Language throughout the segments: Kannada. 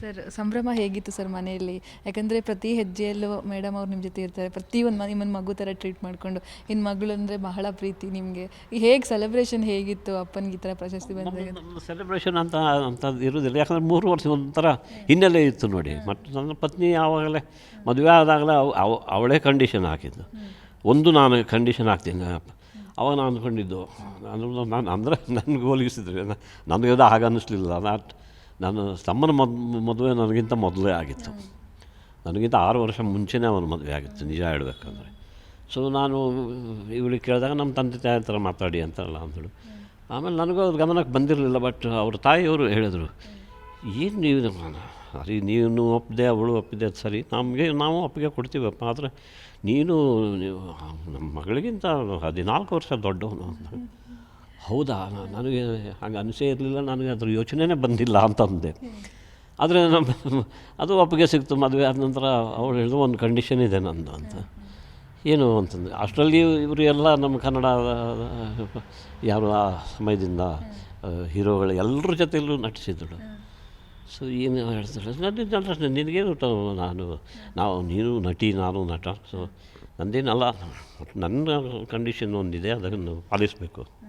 ಸರ್ ಸಂಭ್ರಮ ಹೇಗಿತ್ತು ಸರ್ ಮನೆಯಲ್ಲಿ? ಯಾಕಂದರೆ ಪ್ರತಿ ಹೆಜ್ಜೆಯಲ್ಲೂ ಮೇಡಮ್ ಅವ್ರು ನಿಮ್ಮ ಜೊತೆ ಇರ್ತಾರೆ. ಪ್ರತಿ ಒಂದು ಮನೆ ನಿಮ್ಮನ್ನು ಮಗು ಥರ ಟ್ರೀಟ್ ಮಾಡಿಕೊಂಡು ಇನ್ನು ಮಗಳು ಅಂದರೆ ಬಹಳ ಪ್ರೀತಿ ನಿಮಗೆ. ಹೇಗೆ ಸೆಲೆಬ್ರೇಷನ್ ಹೇಗಿತ್ತು ಅಪ್ಪನಿಗೆ ಈ ಥರ ಪ್ರಶಸ್ತಿ ಬಂದಾಗ? ನಮ್ಮ ಸೆಲೆಬ್ರೇಷನ್ ಅಂತ ಅಂಥದ್ದು ಇರೋದಿಲ್ಲ. ಯಾಕಂದರೆ ಮೂರು ವರ್ಷ ಒಂಥರ ಹಿನ್ನೆಲೆ ಇತ್ತು ನೋಡಿ. ಮತ್ತು ನನ್ನ ಪತ್ನಿ ಯಾವಾಗಲೇ ಮದುವೆ ಆದಾಗಲೇ ಅವ ಅವ್- ಅವಳೇ ಕಂಡೀಷನ್ ಹಾಕಿದ್ದು. ಒಂದು ನಾನು ಕಂಡೀಷನ್ ಹಾಕ್ತೀನಿ. ಅವಾಗ ನಾನು ಅಂದ್ಕೊಂಡಿದ್ದು ನಾನು ನಾನು ಅಂದರೆ ನನಗೆ ಹೋಲಿಸಿದ್ರೆ ನನಗೆ ಅದು ಹಾಗೆ ಅನ್ನಿಸ್ಲಿಲ್ಲ. ನಾನು ನಾನು ತಮ್ಮನ ಮದ್, ಮದುವೆ ನನಗಿಂತ ಮೊದಲೇ ಆಗಿತ್ತು. ನನಗಿಂತ ಆರು ವರ್ಷ ಮುಂಚೆನೇ ಅವನ ಮದುವೆ ಆಗಿತ್ತು, ನಿಜ ಹೇಳಬೇಕಂದ್ರೆ. ಸೊ ನಾನು ಇವಳಿಗೆ ಕೇಳಿದಾಗ, ನಮ್ಮ ತಂದೆ ತಾಯಿ ಹತ್ರ ಮಾತಾಡಿ ಅಂತಾರಲ್ಲ ಅಂದಳು. ಆಮೇಲೆ ನನಗೂ ಅವ್ರ ಗಮನಕ್ಕೆ ಬಂದಿರಲಿಲ್ಲ ಬಟ್ ಅವ್ರ ತಾಯಿಯವರು ಹೇಳಿದರು, ಏನು ನೀವು ಸರಿ ನೀನು ಒಪ್ಪದೆ ಅವಳು ಒಪ್ಪಿದೆ ಸರಿ. ನಮಗೆ, ನಾವು ಒಪ್ಪಿಗೆ ಕೊಡ್ತೀವಪ್ಪ, ಆದರೆ ನೀನು, ನೀವು ನಮ್ಮ ಮಗಳಿಗಿಂತ ಹದಿನಾಲ್ಕು ವರ್ಷ ದೊಡ್ಡವನು ಅಂತ. ಹೌದಾ? ನನಗೆ ಹಾಗೆ ಅನಿಸೇ ಇರಲಿಲ್ಲ, ನನಗೆ ಅದ್ರ ಯೋಚನೆನೇ ಬಂದಿಲ್ಲ ಅಂತ ಅಂದೆ ಆದರೆ ನಮ್ಮ ಅದು ಒಪ್ಪಿಗೆ ಸಿಕ್ತು, ಮದುವೆ ಆದ ನಂತರ ಅವಳು ಹೇಳಿದ್ರು ಒಂದು ಕಂಡೀಷನ್ ಇದೆ ನಂದು ಅಂತ. ಏನು ಅಂತಂದರೆ, ಅಷ್ಟರಲ್ಲಿ ಇವರು ಎಲ್ಲ ನಮ್ಮ ಕನ್ನಡ, ಯಾರು ಆ ಸಮಯದಿಂದ ಹೀರೋಗಳು ಎಲ್ಲರ ಜೊತೆಯಲ್ಲೂ ನಟಿಸಿದಳು. ಸೊ ಏನು ಹೇಳ್ತಾಳೆ ನನ್ನ ನಿನಗೇನು ಟ- ನಾನು ನಾವು ನೀನು ನಟಿ, ನಾನು ನಟ. ಸೊ ನಂದೇನಲ್ಲ. ನನ್ನ ಕಂಡೀಷನ್ ಒಂದಿದೆ, ಅದನ್ನು ಪಾಲಿಸಬೇಕು.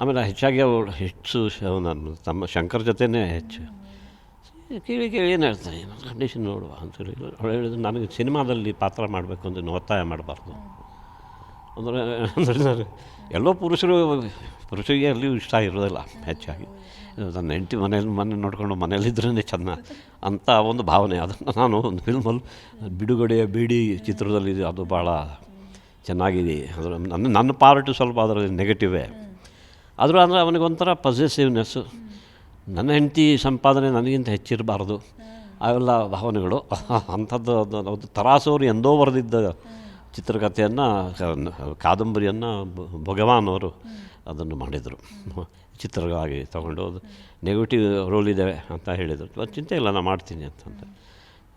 ಆಮೇಲೆ ಹೆಚ್ಚಾಗಿ ಅವಳು ಹೆಚ್ಚು ನಾನು ತಮ್ಮ ಶಂಕರ್ ಜೊತೆನೇ ಹೆಚ್ಚು. ಕೇಳಿ ಕೇಳಿ ಏನು ಹೇಳ್ತಾನೆ ನನ್ನ ಕಂಡೀಷನ್ ನೋಡುವ ಅಂತೇಳಿ ಅವಳು ಹೇಳಿದ್ರು, ನನಗೆ ಸಿನಿಮಾದಲ್ಲಿ ಪಾತ್ರ ಮಾಡಬೇಕು ಅಂತ ನೀವು ಒತ್ತಾಯ ಮಾಡಬಾರ್ದು. ಅಂದರೆ ಅಂದರೆ ಎಲ್ಲೋ ಪುರುಷರು, ಪುರುಷರಿಗೆ ಅಲ್ಲಿ ಇಷ್ಟ ಇರೋದಿಲ್ಲ ಹೆಚ್ಚಾಗಿ. ನನ್ನ ಹೆಂಡತಿ ಮನೇಲಿ, ಮನೆ ನೋಡ್ಕೊಂಡು ಮನೇಲಿದ್ರೇ ಚೆನ್ನ ಅಂತ ಒಂದು ಭಾವನೆ. ಅದನ್ನು ನಾನು ಒಂದು ಫಿಲ್ಮಲ್ಲಿ ಬಿಡುಗಡೆಯ ಬೀಡಿ ಚಿತ್ರದಲ್ಲಿ ಅದು ಭಾಳ ಚೆನ್ನಾಗಿದೆ. ಅದರ ನನ್ನ ನನ್ನ ಪಾರ್ಟ್ ಸ್ವಲ್ಪ ಅದರಲ್ಲಿ ನೆಗೆಟಿವೇ ಆದರೂ ಅಂದರೆ ಅವನಿಗೊಂಥರ ಪೊಸೆಸಿವ್ನೆಸ್ಸು ನನ್ನ ಹೆಂಡತಿ ಸಂಪಾದನೆ ನನಗಿಂತ ಹೆಚ್ಚಿರಬಾರ್ದು. ಅವೆಲ್ಲ ಭಾವನೆಗಳು. ಅಂಥದ್ದು ಅದು ತರಾಸವರು ಎಂದೋ ಬರೆದಿದ್ದ ಚಿತ್ರಕಥೆಯನ್ನು, ಕಾದಂಬರಿಯನ್ನು ಭಗವಾನ್ ಅವರು ಅದನ್ನು ಮಾಡಿದರು. ಚಿತ್ರವಾಗಿ ತಗೊಂಡು ಅದು ನೆಗೆಟಿವ್ ರೋಲ್ ಇದೆ ಅಂತ ಹೇಳಿದರು. ಚಿಂತೆ ಇಲ್ಲ ನಾನು ಮಾಡ್ತೀನಿ ಅಂತಂತ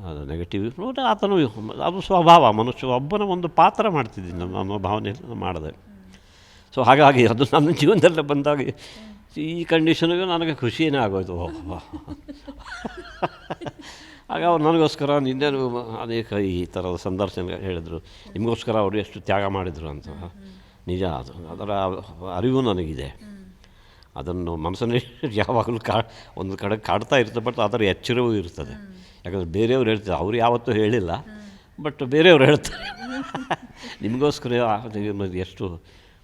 ಅದು ನೆಗೆಟಿವ್ ಆತನು, ಅದು ಸ್ವಭಾವ, ಮನುಷ್ಯ ಒಬ್ಬನ ಒಂದು ಪಾತ್ರ ಮಾಡ್ತಿದ್ದೀನಿ, ನಮ್ಮ ಭಾವನೆಯನ್ನು ಮಾಡಿದೆ. ಸೊ ಹಾಗಾಗಿ ಅದು ನನ್ನ ಜೀವನದಲ್ಲೇ ಬಂದಾಗ ಈ ಕಂಡೀಷನ್ಗೆ ನನಗೆ ಖುಷಿಯೇ ಆಗೋಯ್ತು. ಆಗ ಅವ್ರು ನನಗೋಸ್ಕರ ನಿನ್ನೇನು ಅನೇಕ ಈ ಥರದ ಸಂದರ್ಶನ ಹೇಳಿದರು. ನಿಮಗೋಸ್ಕರ ಅವರು ಎಷ್ಟು ತ್ಯಾಗ ಮಾಡಿದರು ಅಂತ. ನಿಜ, ಅದು ಅದರ ಅರಿವು ನನಗಿದೆ. ಅದನ್ನು ಮನಸ್ಸಲ್ಲಿ ಯಾವಾಗಲೂ ಕಾ ಒಂದು ಕಡೆ ಕಾಡ್ತಾ ಇರ್ತದೆ, ಬಟ್ ಅದರ ಎಚ್ಚರವೂ ಇರ್ತದೆ. ಯಾಕಂದರೆ ಬೇರೆಯವ್ರು ಹೇಳ್ತಾರೆ ಅವ್ರು ಯಾವತ್ತೂ ಹೇಳಿಲ್ಲ, ಬಟ್ ಬೇರೆಯವ್ರು ಹೇಳ್ತಾರೆ. ನಿಮಗೋಸ್ಕರ ಎಷ್ಟು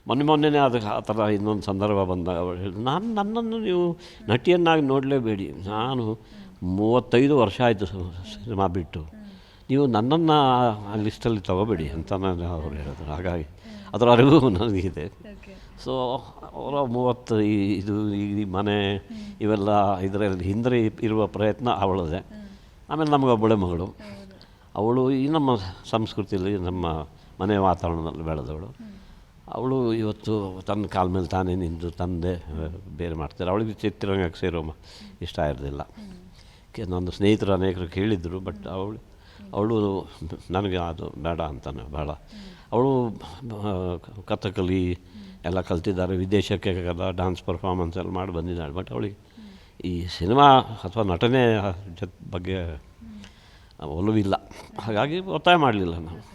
ಮೊನ್ನೆ ಮೊನ್ನೆನೇ ಅದು ಆ ಥರ ಇನ್ನೊಂದು ಸಂದರ್ಭ ಬಂದಾಗ ಅವಳು ಹೇಳಿದ್ರು ನಾನು ನನ್ನನ್ನು ನೀವು ನಟಿಯನ್ನಾಗಿ ನೋಡಲೇಬೇಡಿ. ನಾನು ಮೂವತ್ತೈದು ವರ್ಷ ಆಯಿತು ಸಿನಿಮಾ ಬಿಟ್ಟು. ನೀವು ನನ್ನನ್ನು ಆ ಲಿಸ್ಟಲ್ಲಿ ತಗೋಬೇಡಿ ಅಂತ ನಾನು ಅವ್ರು ಹೇಳಿದ್ರು. ಹಾಗಾಗಿ ಅದರ ಅರಿವು ನನಗಿದೆ. ಸೊ ಅವರ ಮೂವತ್ತು ಈ ಇದು ಈ ಮನೆ ಇವೆಲ್ಲ ಇದರಲ್ಲಿ ಹಿಂದೆ ಇರುವ ಪ್ರಯತ್ನ ಅವಳದೆ. ಆಮೇಲೆ ನಮಗೊಬ್ಬಳೆ ಮಗಳು. ಅವಳು ಈ ನಮ್ಮ ಸಂಸ್ಕೃತಿಯಲ್ಲಿ ನಮ್ಮ ಮನೆ ವಾತಾವರಣದಲ್ಲಿ ಬೆಳೆದವಳು. ಅವಳು ಇವತ್ತು ತನ್ನ ಕಾಲ ಮೇಲೆ ತಾನೇ ನಿಂತು ತಂದೆ, ಬೇರೆ ಮಾಡ್ತಾರೆ. ಅವಳಿಗೆ ಚಿತ್ರರಂಗಕ್ಕೆ ಸೇರೋ ಮ- ಇಷ್ಟ ಇರಲಿಲ್ಲ ನನ್ನ ಸ್ನೇಹಿತರು ಅನೇಕರು ಕೇಳಿದರು ಬಟ್ ಅವಳು ಅವಳು ನನಗೆ ಅದು ಬೇಡ ಅಂತಾನೆ, ಬೇಡ. ಅವಳು ಕಥಕಲಿ ಎಲ್ಲ ಕಲ್ತಿದ್ದಾರೆ, ವಿದೇಶಕ್ಕೆ ಡಾನ್ಸ್ ಪರ್ಫಾರ್ಮೆನ್ಸ್ ಎಲ್ಲ ಮಾಡಿ ಬಂದಿದ್ದಾಳೆ. ಬಟ್ ಅವಳಿಗೆ ಈ ಸಿನಿಮಾ ಅಥವಾ ನಟನೆ ಜೊತೆ ಬಗ್ಗೆ ಒಲವಿಲ್ಲ. ಹಾಗಾಗಿ ಒತ್ತಾಯ ಮಾಡಲಿಲ್ಲ ನಾವು